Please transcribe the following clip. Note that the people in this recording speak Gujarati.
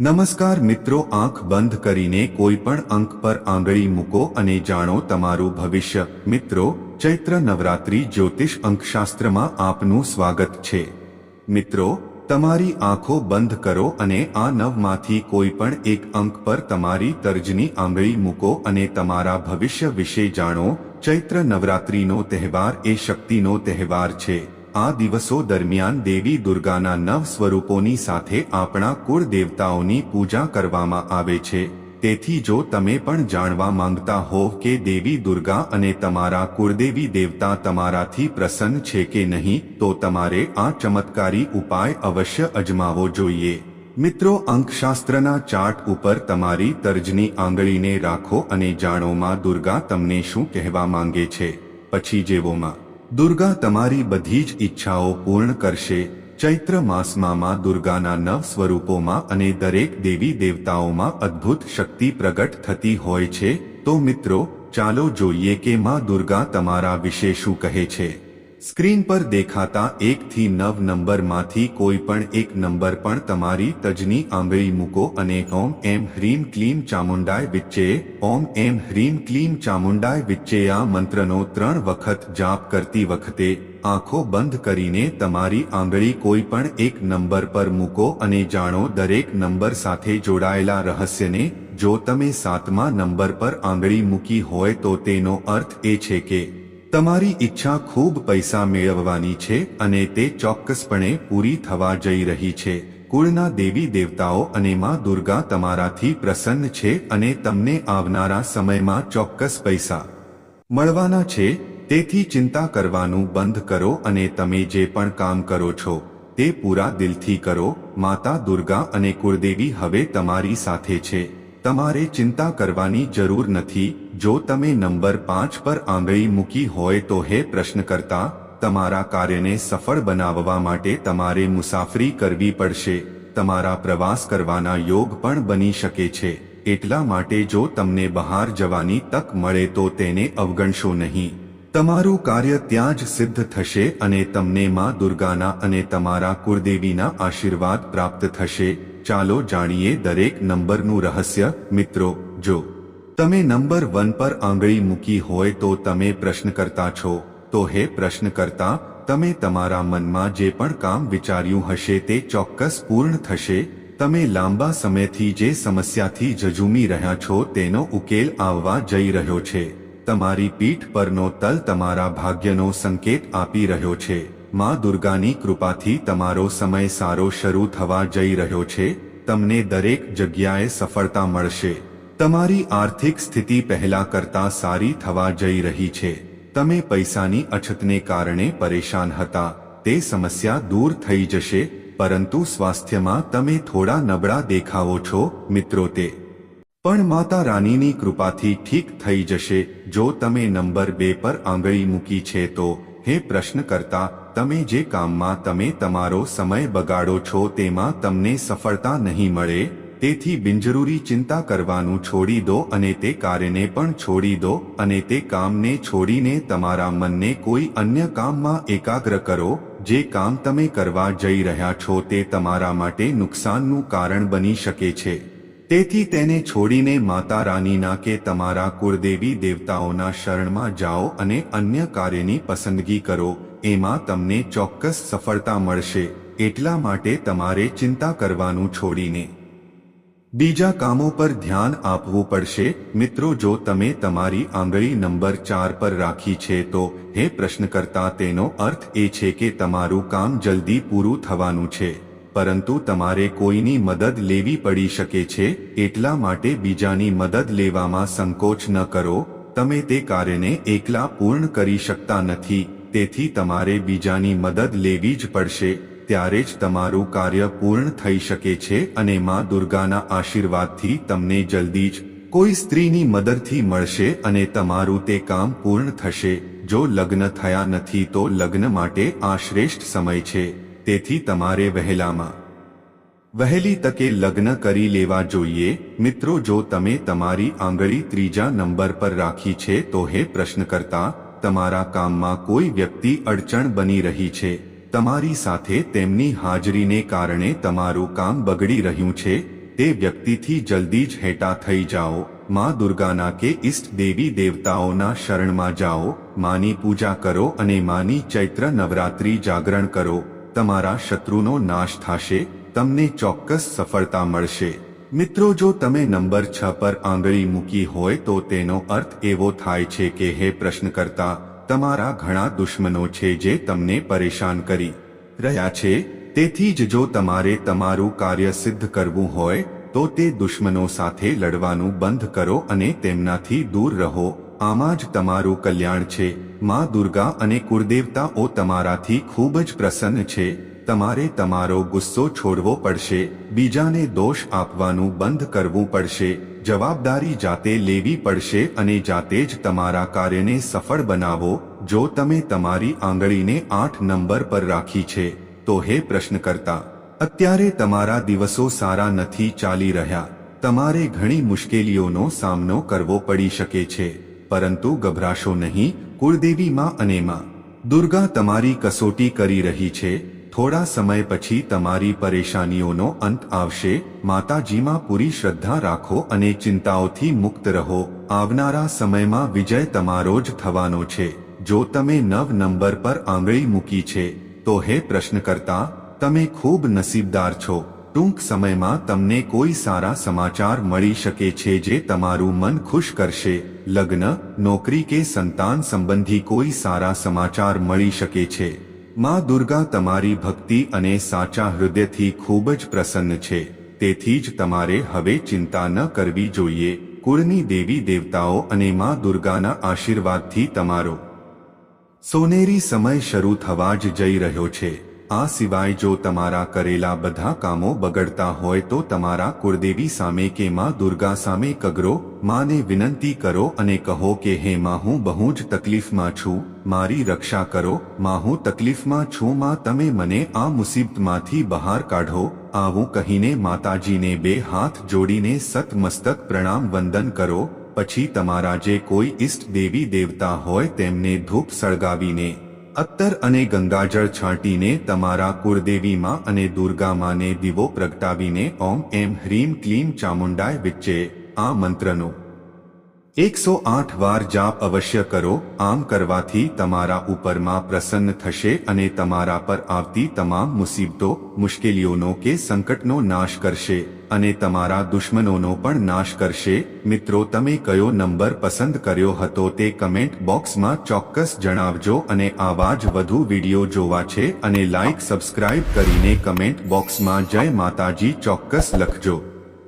નમસ્કાર મિત્રો, આંખ બંધ કરીને કોઈ પણ અંક પર આંગળી મૂકો અને જાણો તમારું ભવિષ્ય. મિત્રો, ચૈત્ર નવરાત્રી જ્યોતિષ અંકશાસ્ત્રમાં આપનું સ્વાગત છે. મિત્રો, તમારી આંખો બંધ કરો અને આ નવમાંથી કોઈ પણ એક અંક પર તમારી તર્જની આંગળી મૂકો અને તમારા ભવિષ્ય વિશે જાણો. ચૈત્ર નવરાત્રીનો તહેવાર એ શક્તિનો તહેવાર છે. આ દિવસો દરમિયાન દેવી દુર્ગાના નવ સ્વરૂપોની સાથે આપણા કુળ દેવતાઓની પૂજા કરવામાં આવે છે. તેથી જો તમે પણ જાણવા માંગતા હો કે દેવી દુર્ગા અને તમારા કુળદેવી દેવતા તમારાથી પ્રસન્ન છે કે નહીં, તો તમારે આ ચમત્કારી ઉપાય અવશ્ય અજમાવવો જોઈએ. મિત્રો, અંકશાસ્ત્રના ચાર્ટ ઉપર તમારી તર્જની આંગળીને રાખો અને જાણોમાં દુર્ગા તમને શું કહેવા માંગે છે. પછી જેવોમાં. દુર્ગા તમારી બધી જ ઈચ્છાઓ પૂર્ણ કરશે. ચૈત્ર માસમાં દુર્ગાના નવ સ્વરૂપોમાં અને દરેક દેવી દેવતાઓમાં અદ્ભુત શક્તિ પ્રગટ થતી હોય છે. તો મિત્રો, ચાલો જોઈએ કે માં દુર્ગા તમારા વિશે શું કહે છે. સ્ક્રીન પર દેખાતા એકથી નવ નંબરમાંથી કોઈ પણ એક નંબર પણ તમારી તજની આંગળી મૂકો અને ઓમ એમ હ્રીમ ક્લીમ ચામુંડાય વિચ્ચે, ઓમ એમ હ્રીમ ક્લીમ ચામુંડાય વિચ્ચે આ મંત્રનો ત્રણ વખત જાપ કરતી વખતે આંખો બંધ કરીને તમારી આંગળી કોઈ પણ એક નંબર પર મૂકો અને જાણો દરેક નંબર સાથે જોડાયેલા રહસ્યને, જો તમે સાતમા નંબર પર આંગળી મૂકી હોય તો તેનો અર્થ એ છે કે તમારી ઈચ્છા ખૂબ પૈસા મેળવવાની છે અને તે ચોક્કસપણે પૂરી થવા જઈ રહી છે. કુળના દેવી દેવતાઓ અને માં દુર્ગા તમારાથી પ્રસન્ન છે અને તમને આવનારા સમયમાં ચોક્કસ પૈસા મળવાના છે. તેથી ચિંતા કરવાનું બંધ કરો અને તમે જે પણ કામ કરો છો, તે પૂરા દિલથી કરો. માતા દુર્ગા અને કુળદેવી હવે તમારી સાથે છે. તમારે ચિંતા કરવાની જરૂર નથી. જો તમે નંબર પાંચ પર આંગળી મૂકી હોય તો હે પ્રશ્ન કરતા તમારા કાર્યને સફળ બનાવવા માટે તમારે મુસાફરી કરવી પડશે. તમારા પ્રવાસ કરવાના યોગ પણ બની શકે છે. એટલા માટે જો તમને બહાર જવાની તક મળે તો તેને અવગણશો નહીં. તમારું કાર્ય ત્યાં જ સિદ્ધ થશે અને તમને માં દુર્ગાના અને તમારા કુળદેવીના આશીર્વાદ પ્રાપ્ત થશે. ચાલો જાણીએ દરેક નંબરનું રહસ્ય. મિત્રો, જો તમે નંબર વન પર આંગળી મૂકી હોય તો તમે પ્રશ્ન કરતા છો. તો હે પ્રશ્ન કરતા તમે તમારા મનમાં જે પણ કામ વિચાર્યું હશે તે ચોક્કસ પૂર્ણ થશે. તમે લાંબા સમયથી જે સમસ્યાથી જજુમી રહ્યા છો તેનો ઉકેલ આવવા જઈ રહ્યો છે. તમારી પીઠ પરનો તલ તમારા ભાગ્યનો સંકેત આપી રહ્યો છે. માં દુર્ગાની કૃપાથી તમારો સમય સારો શરૂ થવા જઈ રહ્યો છે. તમને દરેક જગ્યાએ સફળતા મળશે. તમારી આર્થિક સ્થિતિ પહેલા કરતા સારી થવા જઈ રહી છે. તમે પૈસાની અછતને કારણે પરેશાન હતા. તે સમસ્યા દૂર થઈ જશે, પરંતુ સ્વાસ્થ્યમાં તમે થોડા નબળા દેખાવો છો, મિત્રો તે. પણ માતા રાનીની કૃપાથી ઠીક થઈ જશે. જો તમે નંબર બે પર આંગળી મૂકી છે તો, હે પ્રશ્ન કરતા તમે જે કામમાં તમે તમારો સમય બગાડો છો તેમાં તમને સફળતા નહીં મળે? તેથી બિનજરૂરી ચિંતા કરવાનું છોડી દો અને તે કાર્યને પણ છોડી દો અને તે કામને છોડીને તમારા મનને કોઈ અન્ય કામમાં એકાગ્ર કરો, જે કામ તમે કરવા જઈ રહ્યા છો તે તમારા માટે નુકસાનનું કારણ બની શકે છે. તેથી તેને છોડીને માતા રાનીના કે તમારા કુળદેવી દેવતાઓના શરણમાં જાઓ અને અન્ય કાર્યની પસંદગી કરો, એમાં તમને ચોક્કસ સફળતા મળશે, એટલા માટે તમારે ચિંતા કરવાનું છોડીને. બીજા કામો પર ધ્યાન આપવું પડશે. મિત્રો, જો તમે તમારી આંગળી નંબર ચાર પર રાખી છે, તો હે પ્રશ્ન કરતા તેનો અર્થ એ છે કે તમારું કામ જલ્દી પૂરું થવાનું છે. પરંતુ તમારે કોઈની મદદ લેવી પડી શકે છે, એટલા માટે બીજાની મદદ લેવામાં સંકોચ ન કરો. તમે તે કાર્યને એકલા પૂર્ણ કરી શકતા નથી, તેથી તમારે બીજાની મદદ લેવી જ પડશે. ત્યારે જ તમારું કાર્ય પૂર્ણ થઈ શકે છે અને માં દુર્ગાના આશીર્વાદથી તમને જલ્દી જ કોઈ સ્ત્રીની મદદથી મળશે અને તમારું તે કામ પૂર્ણ થશે. જો લગ્ન થયા નથી તો લગ્ન માટે આ શ્રેષ્ઠ સમય છે. તેથી તમારે વહેલામાં વહેલી તકે લગ્ન કરી લેવા જોઈએ. મિત્રો, જો તમે તમારી આંગળી ત્રીજા નંબર પર રાખી છે તો હે પ્રશ્ન કરતા તમારા કામમાં કોઈ વ્યક્તિ અડચણ બની રહી છે. તમારી સાથે તેમની હાજરીને કારણે તમારું કામ બગડી રહ્યું છે, તે વ્યક્તિથી જલ્દી જ હેટા થઈ જાઓ. માં દુર્ગાના કે ઇષ્ટ દેવી દેવતાઓના શરણમાં જાઓ. માની પૂજા કરો અને માની ચૈત્ર નવરાત્રિ જાગરણ કરો. તમારા શત્રુનો નાશ થશે, તમને ચોક્કસ સફળતા મળશે. મિત્રો, જો તમે નંબર છ પર આંગળી મૂકી હોય તો તેનો અર્થ એવો થાય છે કે, હે પ્રશ્ન કરતા તમારા ઘણા દુશ્મનો છે જે તમને પરેશાન કરી રહ્યા છે. તેથી જ જો તમારે તમારું કાર્ય સિદ્ધ કરવું હોય, તો તે દુશ્મનો સાથે લડવાનું બંધ કરો અને તેમનાથી દૂર રહો. આમાં જ તમારું કલ્યાણ છે. માં દુર્ગા અને કુળદેવતાઓ તમારાથી ખૂબ જ પ્રસન્ન છે. તમારે તમારો ગુસ્સો છોડવો પડશે, બીજાને દોષ આપવાનું બંધ કરવું પડશે, જવાબદારી જાતે લેવી પડશે અને જાતે જ તમારા કાર્યને સફળ બનાવો, જો તમે તમારી આંગળીને આઠ નંબર પર રાખી છે, તો હે પ્રશ્ન કરતા અત્યારે તમારા દિવસો સારા નથી ચાલી રહ્યા, તમારે ઘણી મુશ્કેલીઓનો સામનો કરવો પડી શકે છે, પરંતુ ગભરાશો નહીં, કુળદેવીમાં અને માં, દુર્ગા તમારી કસોટી કરી રહી છે થોડા સમય પછી તમારી પરેશાનીઓનો અંત આવશે. માતાજીમાં પૂરી શ્રદ્ધા રાખો અને ચિંતાઓથી મુક્ત રહો. આવનારા સમયમાં વિજય તમારો જ થવાનો છે. જો તમે નવ નંબર પર આંગળી મૂકી છે, તો હે પ્રશ્ન કરતા તમે ખૂબ નસીબદાર છો. ટૂંક સમયમાં તમને કોઈ સારા સમાચાર મળી શકે છે જે તમારું મન ખુશ કરશે. લગ્ન, નોકરી કે સંતાન સંબંધી કોઈ સારા સમાચાર મળી શકે છે. માં દુર્ગા તમારી ભક્તિ અને સાચા હૃદયથી ખૂબ જ પ્રસન્ન છે, તેથી જ તમારે હવે ચિંતા ન કરવી જોઈએ, કુળની દેવી દેવતાઓ અને માં દુર્ગાના આશીર્વાદથી તમારો સોનેરી સમય શરૂ થવા જ જઈ રહ્યો છે. આ સિવાય જો તમારા કરેલા બધા કામો બગડતા હોય તો તમારા કુળદેવી સામે કે માં દુર્ગા સામે કગરો, માને વિનંતી કરો અને કહો કે, હે માં, હું બહુ જ તકલીફમાં છું, મારી રક્ષા કરો, માં, હું તકલીફમાં છું, માં, તમે મને આ મુસીબતમાંથી બહાર કાઢો. આવું કહીને માતાજીને બે હાથ જોડીને સતમસ્તક પ્રણામ વંદન કરો. પછી તમારા જે કોઈ ઇષ્ટ દેવી દેવતા હોય તેમને ધૂપ સળગાવીને અત્તર અને ગંગાજળ છાંટીને તમારા કુળદેવીમાં અને દુર્ગામાને દીવો પ્રગટાવીને ઓમ એમ હ્રીમ ક્લીમ ચામુંડાય વિચ્ચે આ મંત્રનો એકસો આઠ વાર જાપ અવશ્ય કરો, આમ કરવાથી તમારા ઉપરમાં પ્રસન્ન થશે અને તમારા પર આવતી તમામ મુસીબતો, મુશ્કેલીઓનો કે સંકટનો નાશ કરશે અને તમારા દુશ્મનોનો પણ નાશ કરશે. મિત્રો, તમે કયો નંબર પસંદ કર્યો હતો તે કમેન્ટ બોક્સમાં ચોક્કસ જણાવજો અને આવા જ વધુ વીડિયો જોવા છે અને લાઈક સબસ્ક્રાઇબ કરીને કમેન્ટ બોક્સમાં જય માતાજી ચોક્કસ લખજો.